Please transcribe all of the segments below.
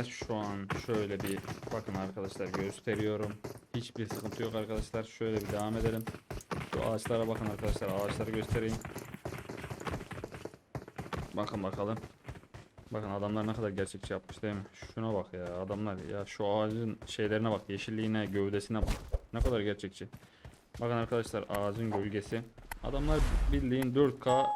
arkadaşlar şu an şöyle bir bakın arkadaşlar gösteriyorum. Hiçbir sıkıntı yok arkadaşlar. Şöyle bir devam edelim. Şu ağaçlara bakın arkadaşlar. Ağaçları göstereyim. Bakın bakalım. Bakın adamlar ne kadar gerçekçi yapmış değil mi? Şuna bak ya adamlar ya şu ağacın şeylerine bak yeşilliğine gövdesine bak. Ne kadar gerçekçi. Bakın arkadaşlar ağacın gölgesi. Adamlar bildiğin 4K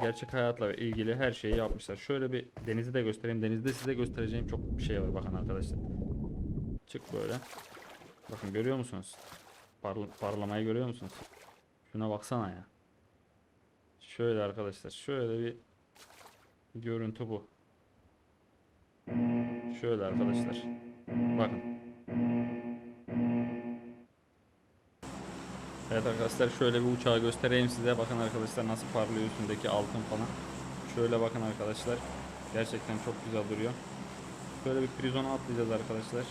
gerçek hayatla ilgili her şeyi yapmışlar. Şöyle bir denizi de göstereyim. Denizde size göstereceğim çok bir şey var bakın arkadaşlar. Çık böyle. Bakın görüyor musunuz? Parl- parlamayı görüyor musunuz? Şuna baksana ya. Şöyle arkadaşlar. Şöyle bir görüntü bu. Şöyle arkadaşlar. Bakın. Evet arkadaşlar şöyle bir uçağı göstereyim size. Bakın arkadaşlar nasıl parlıyor üstündeki altın falan. Şöyle bakın arkadaşlar. Gerçekten çok güzel duruyor. Şöyle bir prizona atlayacağız arkadaşlar.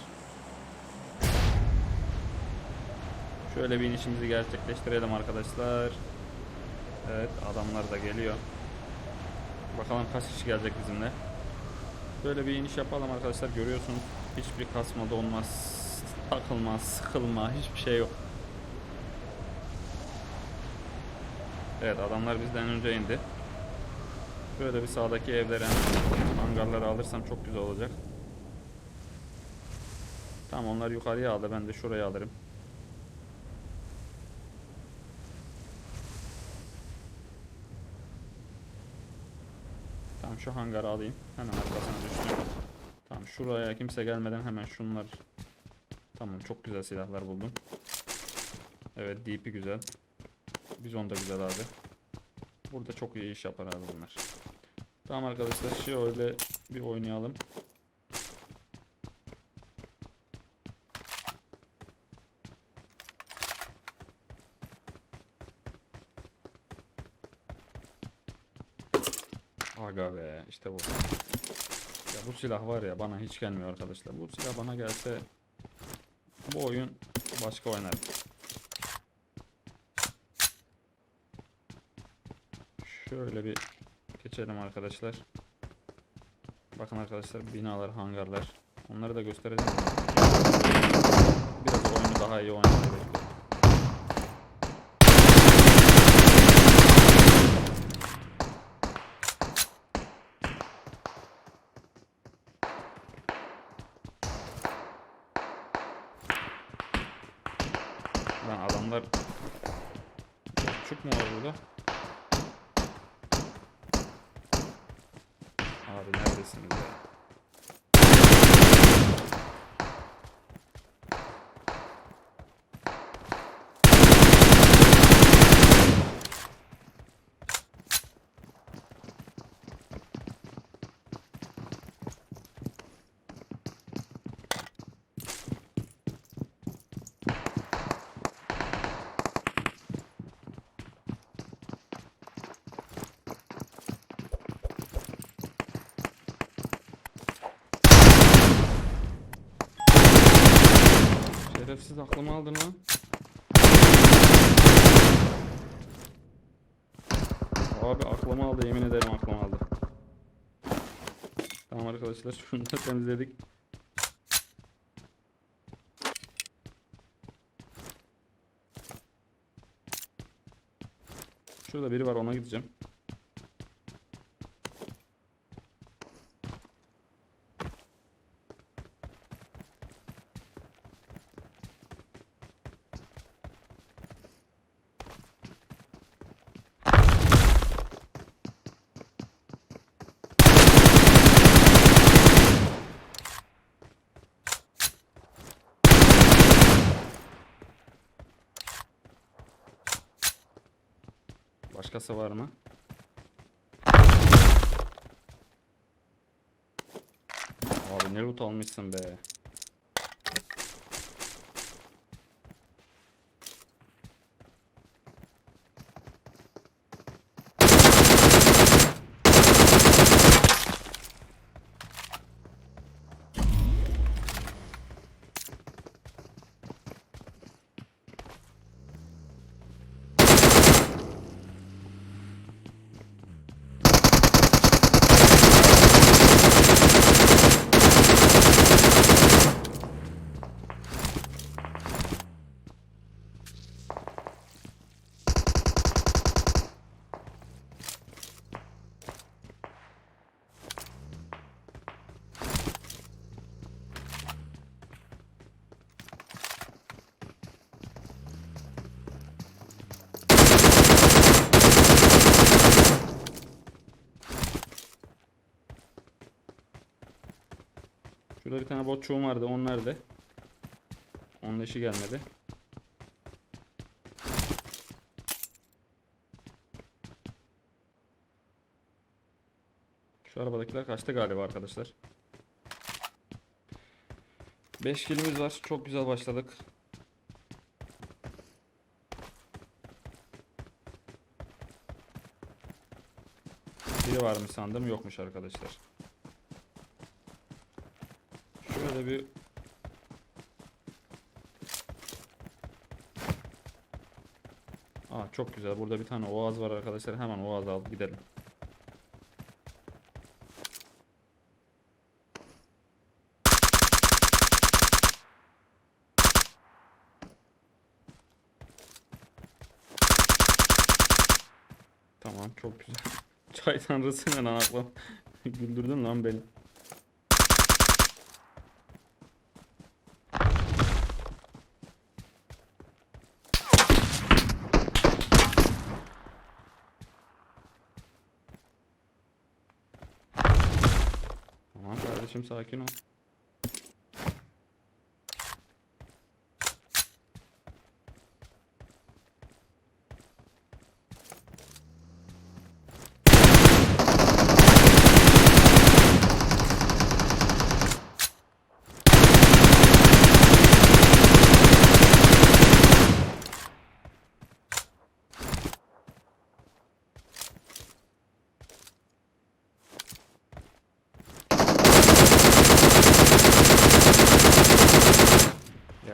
Şöyle bir inişimizi gerçekleştirelim arkadaşlar. Evet adamlar da geliyor. Bakalım kaç kişi gelecek bizimle. Böyle bir iniş yapalım arkadaşlar. Görüyorsunuz hiçbir kasma donmaz, takılma, sıkılma hiçbir şey yok. Evet adamlar bizden önce indi. Şöyle bir sağdaki evlere hangarları alırsam çok güzel olacak. Tamam onlar yukarıya aldı. Ben de şuraya alırım. Tamam şu hangarı alayım. Hemen arkasına düştüm. Tamam şuraya kimse gelmeden hemen şunlar. Tamam çok güzel silahlar buldum. Evet DP güzel. Bizon da güzel abi. Burada çok iyi iş yapar abi bunlar. Tamam arkadaşlar şöyle bir oynayalım. Aga be işte bu. Ya bu silah var ya bana hiç gelmiyor arkadaşlar. Bu silah bana gelse bu oyun başka oynar. Şöyle bir geçelim arkadaşlar. Bakın arkadaşlar binalar, hangarlar. Onları da göstereceğim. Biraz oyunu daha iyi oynamayı bekliyorum. Lan adamlar Çok mu var burada? Abi neredesiniz ya? Şerefsiz aklımı aldın lan. Abi aklımı aldı yemin ederim aklımı aldı. Tamam arkadaşlar şunu da temizledik. Şurada biri var ona gideceğim. Başkası var mı? Abi ne loot almışsın be. Bir tane botçuğum vardı. Onun nerede? Onun işi gelmedi. Şu arabadakiler kaçtı galiba arkadaşlar. 5 kilimiz var. Çok güzel başladık. Biri varmış sandım. Yokmuş arkadaşlar. Şöyle bir Aa çok güzel. Burada bir tane oğaz var arkadaşlar. Hemen oğazı alıp gidelim. Tamam çok güzel. Çay tanrısı ne lan aklım. Güldürdün lan beni. Tamam kardeşim sakin ol.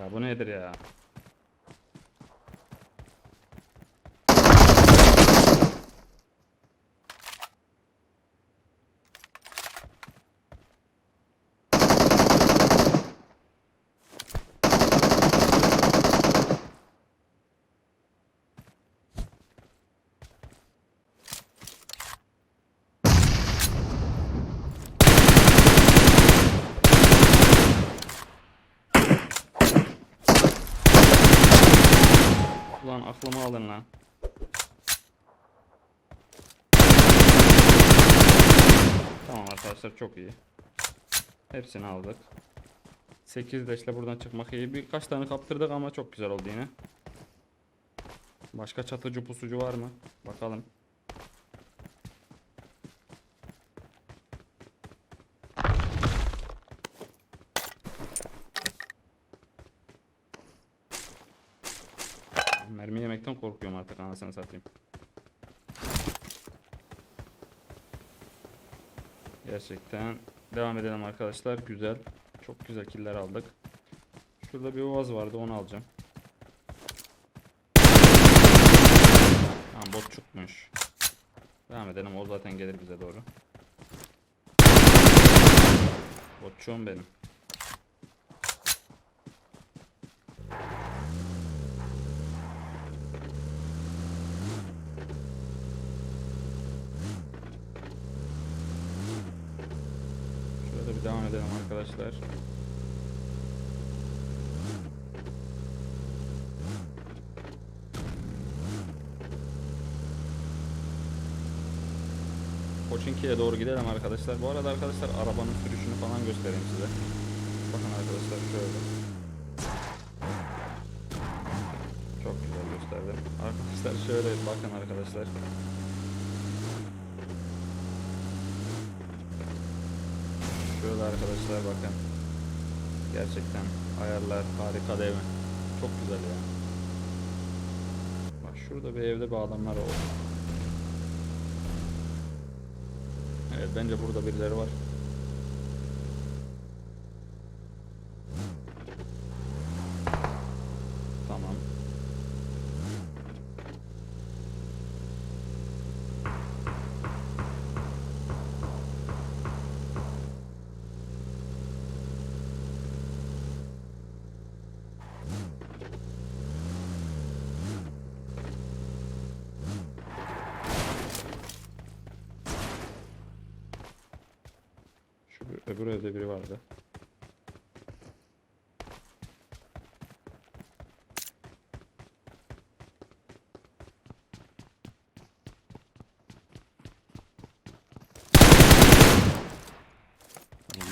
Ya bu nedir ya? Ulan aklımı alın lan. Tamam arkadaşlar çok iyi. Hepsini aldık. 8 leşle buradan çıkmak iyi. Birkaç tane kaptırdık ama çok güzel oldu yine. Başka çatıcı pusucu var mı? Bakalım. Mermi yemekten korkuyorum artık anasını satayım. Gerçekten devam edelim arkadaşlar. Güzel. Çok güzel killer aldık. Şurada bir oğaz vardı onu alacağım. Tamam bot çıkmış. Devam edelim o zaten gelir bize doğru. Botçuğum benim. Devam edelim arkadaşlar. Koçinki'ye doğru gidelim arkadaşlar. Bu arada arkadaşlar arabanın sürüşünü falan göstereyim size. Bakın arkadaşlar şöyle. Çok güzel gösterdim. Arkadaşlar şöyle bakın arkadaşlar. Şöyle arkadaşlar bakın. Gerçekten ayarlar harika değil mi? Çok güzel ya. Bak şurada bir evde bir adamlar oldu. Evet bence burada birileri var. Öbür evde biri vardı.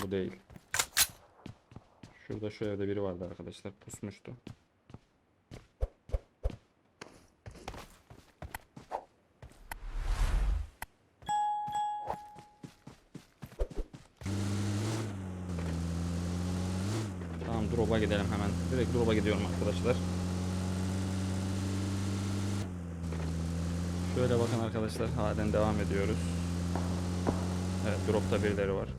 Bu değil. Şurada şu evde biri vardı arkadaşlar. Pusmuştu. Drop'a gidelim hemen. Direkt drop'a gidiyorum arkadaşlar. Şöyle bakın arkadaşlar. Halen devam ediyoruz. Evet drop'ta birileri var.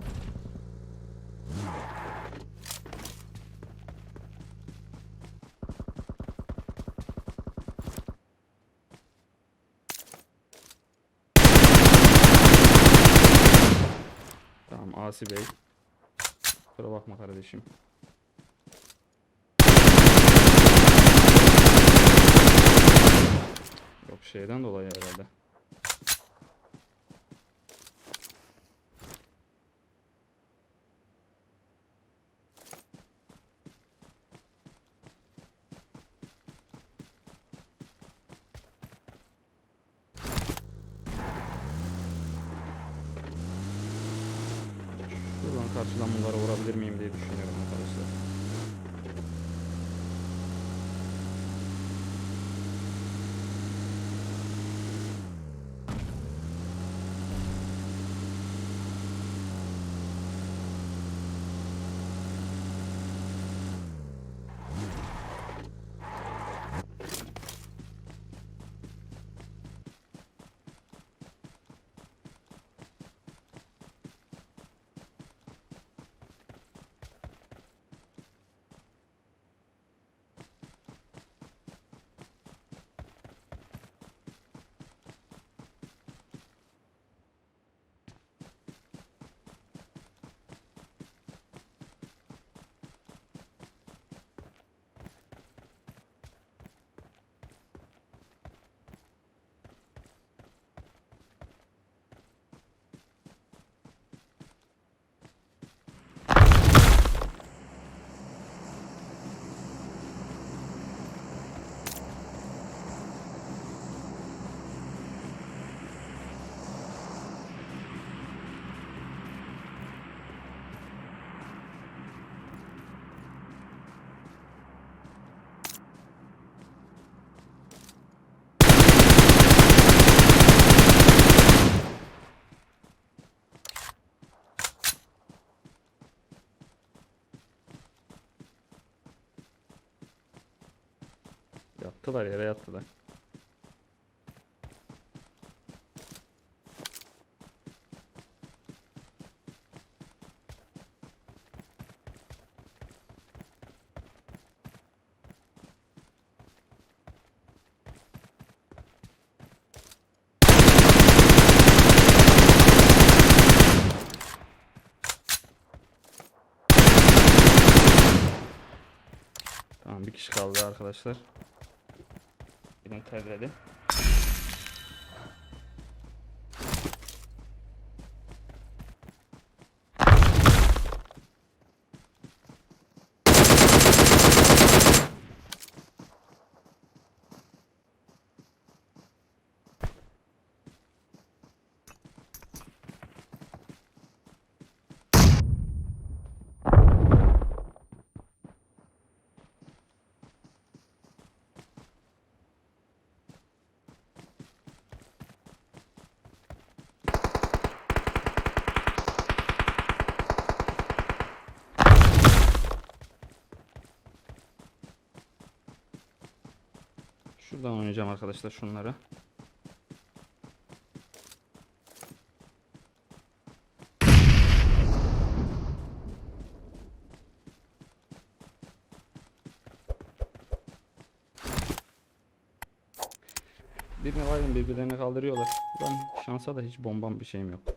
Tamam Asi Bey. Kusura bakma kardeşim. Yok şeyden dolayı herhalde. Şuradan karşıdan bunlara vurabilir miyim diye düşünüyorum arkadaşlar. Yattılar yere yattılar. Tamam bir kişi kaldı arkadaşlar. Birini Şuradan oynayacağım arkadaşlar şunları. Birini baydım birbirlerini kaldırıyorlar. Ben şansa da hiç bombam bir şeyim yok.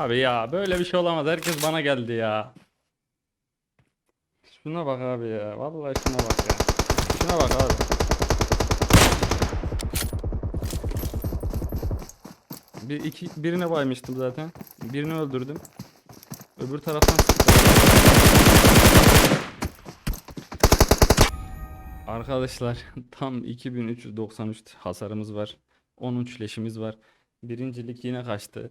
Abi ya böyle bir şey olamaz. Herkes bana geldi ya. Şuna bak abi ya. Vallahi şuna bak ya. Şuna bak abi. Bir iki birine baymıştım zaten. Birini öldürdüm. Öbür taraftan. Arkadaşlar tam 2393 hasarımız var. 13 leşimiz var. Birincilik yine kaçtı.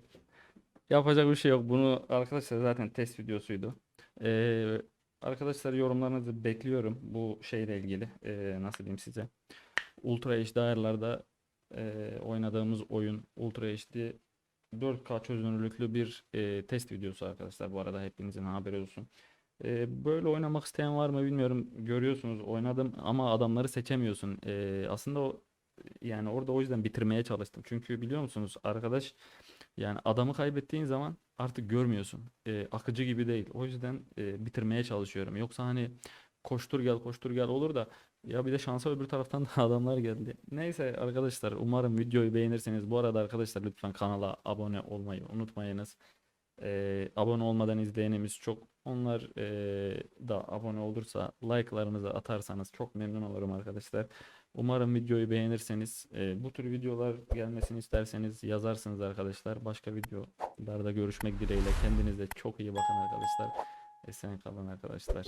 Yapacak bir şey yok. Bunu arkadaşlar zaten test videosuydu. Ee, arkadaşlar yorumlarınızı bekliyorum bu şeyle ilgili. Ee, nasıl diyeyim size. Ultra HD ayarlarda e, oynadığımız oyun Ultra HD 4K çözünürlüklü bir e, test videosu arkadaşlar. Bu arada hepinizin haberi olsun. E, böyle oynamak isteyen var mı bilmiyorum. Görüyorsunuz oynadım ama adamları seçemiyorsun. E, aslında o yani orada o yüzden bitirmeye çalıştım. Çünkü biliyor musunuz arkadaş yani adamı kaybettiğin zaman artık görmüyorsun. E, akıcı gibi değil. O yüzden e, bitirmeye çalışıyorum. Yoksa hani koştur gel koştur gel olur da ya bir de şansa öbür taraftan da adamlar geldi. Neyse arkadaşlar umarım videoyu beğenirsiniz. Bu arada arkadaşlar lütfen kanala abone olmayı unutmayınız. Ee, abone olmadan izleyenimiz çok. Onlar ee, da abone olursa like'larınızı atarsanız çok memnun olurum arkadaşlar. Umarım videoyu beğenirseniz. E, bu tür videolar gelmesini isterseniz yazarsınız arkadaşlar. Başka videolarda görüşmek dileğiyle. Kendinize çok iyi bakın arkadaşlar. Esen kalın arkadaşlar.